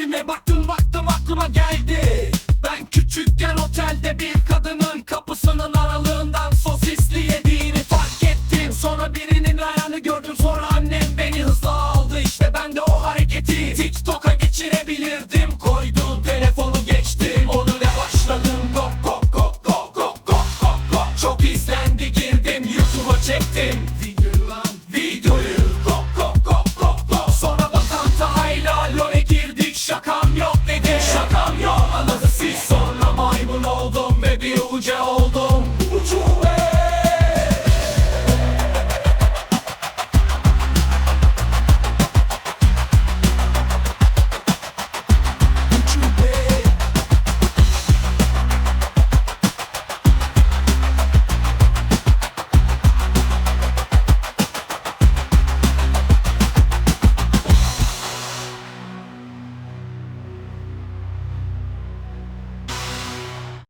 yerime baktım baktım aklıma geldi. Ben küçükken otelde bir kadının kapısının aralığından sosisli yediğini fark ettim. Sonra birinin ayağını gördüm sonra annem beni hızla aldı. İşte ben de o hareketi TikTok'a geçirebilirdim. Koydum telefonu geçtim onunla başladım Kok kok kok kok kok kok kok çok iyi kucağım.